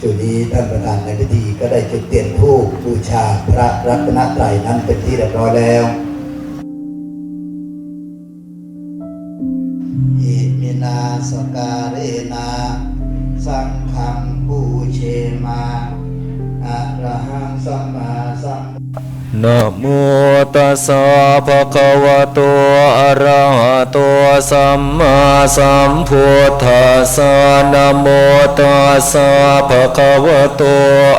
ช่วงนี้ท่านประธานในพิธีก็ได้จุดเตียนธูปบูชาพระรัตนตรัยนั้นเป็นที่เรียบร้อยแล้วอิมินาสการเรนา สังฆังปูเชมาอะระหังสัมมาสัม นะโมตัสสะภะคะวะโตอะระหะโตสัมมาสัมพุทธัสสะนะโมตัสสะภะคะวะโต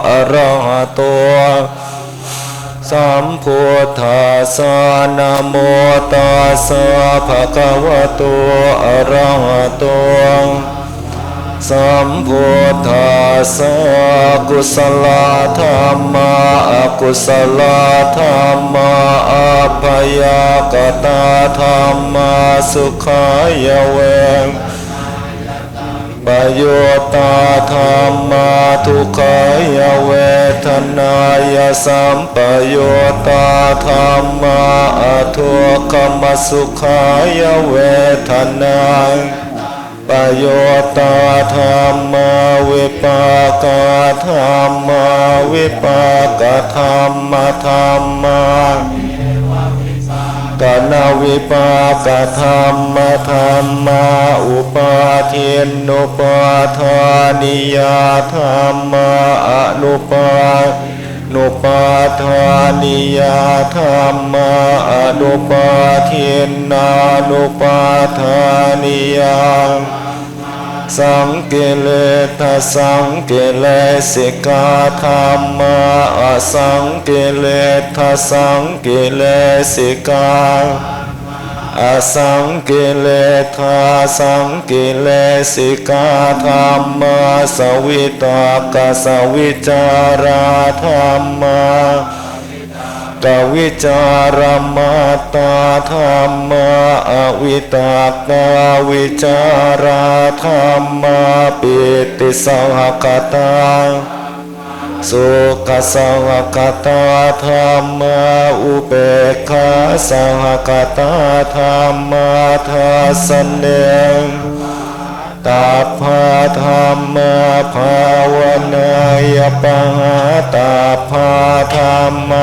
อะระหะโตสัมพุทธัสสะนะโมตัสสะภะคะวะโตอะระหะโต สัมพุทธัสสะกุศลธรรมะอกุศลธรรมะอัยากตาธรรมะสุขายเวงประโยตาธรรมะทุกขายเวทนายสัมปโยตาธรรมะอทุกขมสุขายเวทนา ปโยตาธรรมาวิปากาธรรมาวิปากาธรรมธรรมากนาวิปากธรรมธรรมาอุปาเทนนุปาทานิยาธรรมาอนุปานุปาทานิยาธรรมาอนุปาเท นานุปาทานิยาสังเกเลทัสังเกเลสิกาธรรมาอสังเกเลทัสังเกเลสิกาอสังเกเลทาสังเกเลสิกาธรรมาสวิตากสวิจาราธรรมา กวิจารมาตาธรรมาอวิตากาวิจาราธรรมาปิติสหกตาสุขสหกตาธรรมาอุเบกขาสหกตาธรรมาทัสเนงตาภาธรรมภาวนายปหาตาภาธรรม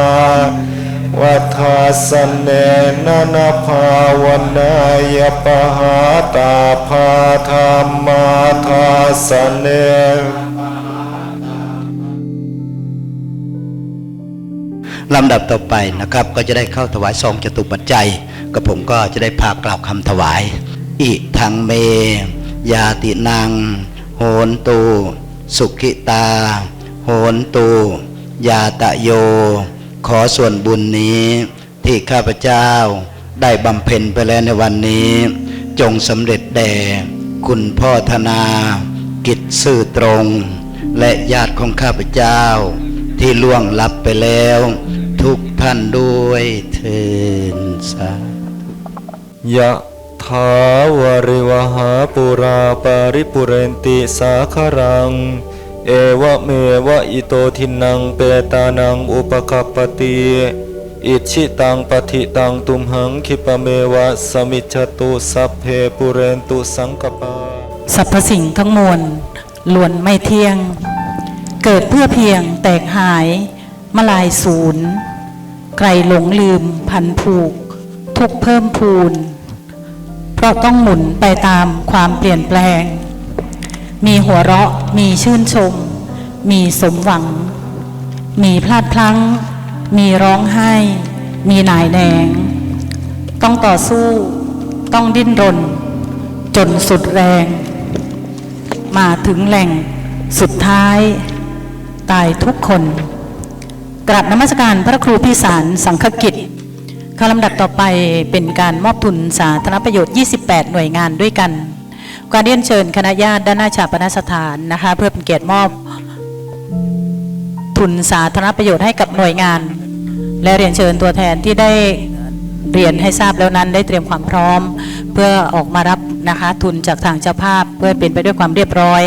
วัฏาสเนนนาภาวนายปหาตาภาธรรมทัสเนลำดับต่อไปนะครับ ก็จะได้เข้าถวายซองจตุปัจจัยกับผมก็จะได้พากล่าวคำถวาย อิทังเม ยาตินังโหนตู สุขิตา โหนตู ยาตะโย ขอส่วนบุญนี้ที่ข้าพเจ้าได้บำเพ็ญไปแล้วในวันนี้ จงสำเร็จแด่คุณพ่อธนา กิจซื่อตรง และญาติของข้าพเจ้า ที่ล่วงลับไปแล้ว ทุกท่านด้วยเทินสายะถาวริวหาปุราปาริปุเรนติสาคารัง เอวะเมวะอิโตทินังเปตานังอุปกัปปติอิชิตังปฏิตังตุมหังคิปเมวะสมิจตุสัพเพปุเรนตุสังกปาสรรพสิ่งทั้งมวลล้วนไม่เที่ยง เกิดเพื่อเพียงแตกหายมาลายศูนย์ไกลหลงลืมพันผูก ทุกเพิ่มพูน เพราะต้องหมุนไปตามความเปลี่ยนแปลง มีหัวเราะ มีชื่นชม มีสมหวัง มีพลาดพลั้ง มีร้องไห้ มีหน่ายแหนง ต้องต่อสู้ ต้องดิ้นรน จนสุดแรง มาถึงแหล่งสุดท้าย ตายทุกคน กราบนมัสการพระครูพิสารสังฆกิจข้าลำดับต่อไปเป็นการมอบทุนสาธารณประโยชน์ 28 หน่วยงานด้วยกัน การเรียนเชิญคณะญาติด้านหน้าชาปนสถานนะคะ เพื่อเป็นเกียรติมอบ ทุนสาธารณประโยชน์ให้กับหน่วยงาน และเรียนเชิญตัวแทนที่ได้เรียนให้ทราบแล้วนั้นได้เตรียมความพร้อม เพื่อออกมารับนะคะ ทุนจากทางเจ้าภาพเพื่อเป็นไปด้วยความเรียบร้อย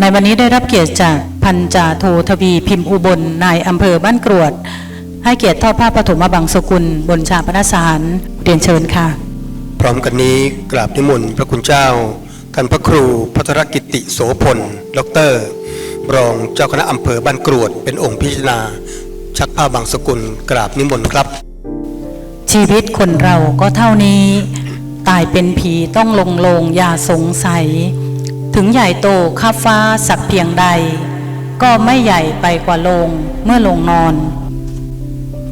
ในวันนี้ได้รับเกียรติจากพันจ่าโททวีพิมพ์อุบลนายอำเภอบ้านกรวด ให้เกียรติทอดผ้าปฐมบังสกุลบนชาปนสารเรียนเชิญค่ะ พร้อมกันนี้กราบนิมนต์พระคุณเจ้าท่านพระครูพัทรกิติโสพลด็อกเตอร์ รองเจ้าคณะอำเภอบ้านกรวด เป็นองค์พิจารณา ชักผ้าบางสกุลกราบนิมนต์ครับ ชีวิตคนเราก็เท่านี้ ตายเป็นผีต้องลงโลงอย่าสงสัย ถึงใหญ่โตข้าฟ้าสักเพียงใด ก็ไม่ใหญ่ไปกว่าลงเมื่อลงนอน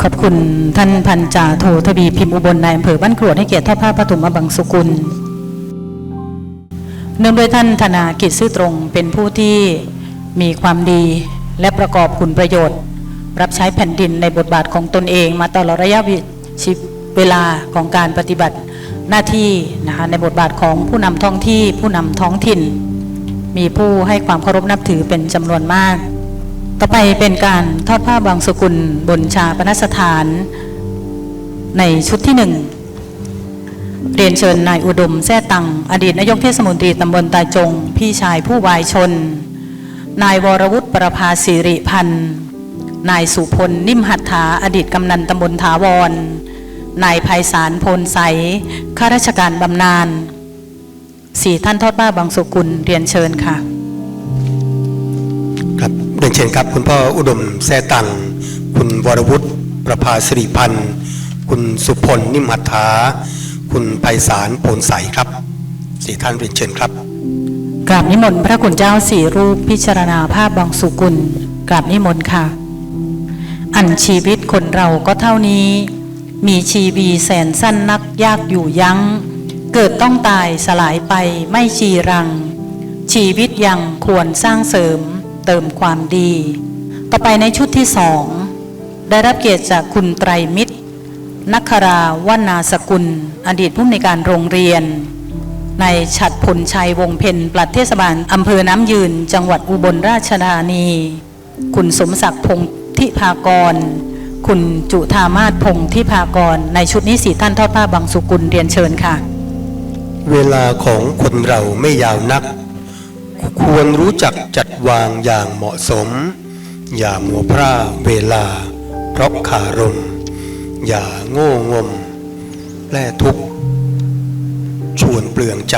ขอบคุณท่านพันจ่าโททวีพิมพ์อุบลนายอำเภอบ้านกรวดให้เกียรติทอดผ้าปฐุมบังสุกุล เนื่องด้วยท่านธนากิจซื่อตรงเป็นผู้ที่มีความดีและประกอบคุณประโยชน์ รับใช้แผ่นดินในบทบาทของตนเอง มาตลอดระยะชีเวลาของการปฏิบัติหน้าที่นะคะในบทบาทของผู้นำท้องที่ผู้นำท้องถิ่น มีผู้ให้ความเคารพนับถือเป็นจำนวนมาก ต่อไปเป็นการทอดผ้าบางสกุลบนชาปนสถาน ในชุดที่หนึ่งเรียนเชิญนายอุดมแท้ตัง อดีตนายกเทศมนตรีตำบลตาจง พี่ชายผู้วายชน นายวรวุฒิประภาสิริพันธ์นายสุพลนิ่มหัตถาอดีตกำนันตำบลถาวร นายภัยสารพลใสข้าราชการบำนาญสี่ท่านทอดบ้าบางสุกุลเรียนเชิญค่ะ รับเรียนเชิญครับ คุณพ่ออุดมแซ่ตัง คุณวรวุฒิประภาสิริพันธ์ คุณสุพลนิมหัตถาคุณไพศาลโพนใสครับสี่ท่านเรียนเชิญครับกราบนิมนต์พระคุณเจ้าสี่รูปพิจารณาภาพบางสุกุลกราบนิมนต์ค่ะ อันชีวิตคนเราก็เท่านี้ มีชีวีแสนสั้นนักยากอยู่ยัง้ง เกิดต้องตายสลายไปไม่ชีรัง ชีวิตยังควรสร้างเสริม เติมความดี ต่อไปในชุดที่สองได้รับเกียรติจากคุณไตรมิตรนักคราวนาสกุล อดีตผู้อำนวยการโรงเรียน ในฉัดพลชัยวงเพนปลัดเทศบาลอำเภอน้ำยืน จังหวัดอุบลราชธานี คุณสมศักดิ์พงศ์ทิพากร คุณจุธามาศพงศ์ทิพากร ในชุดนี้สี่ท่านทอดผ้าบางสุกุลเรียนเชิญค่ะ เวลาของคนเราไม่ยาวนัก ควรรู้จักจัดวางอย่างเหมาะสม อย่ามัวพร่าเวลา เพราะขารม อย่าโง่งมแล่ทุกข์ชวนเปลืองใจ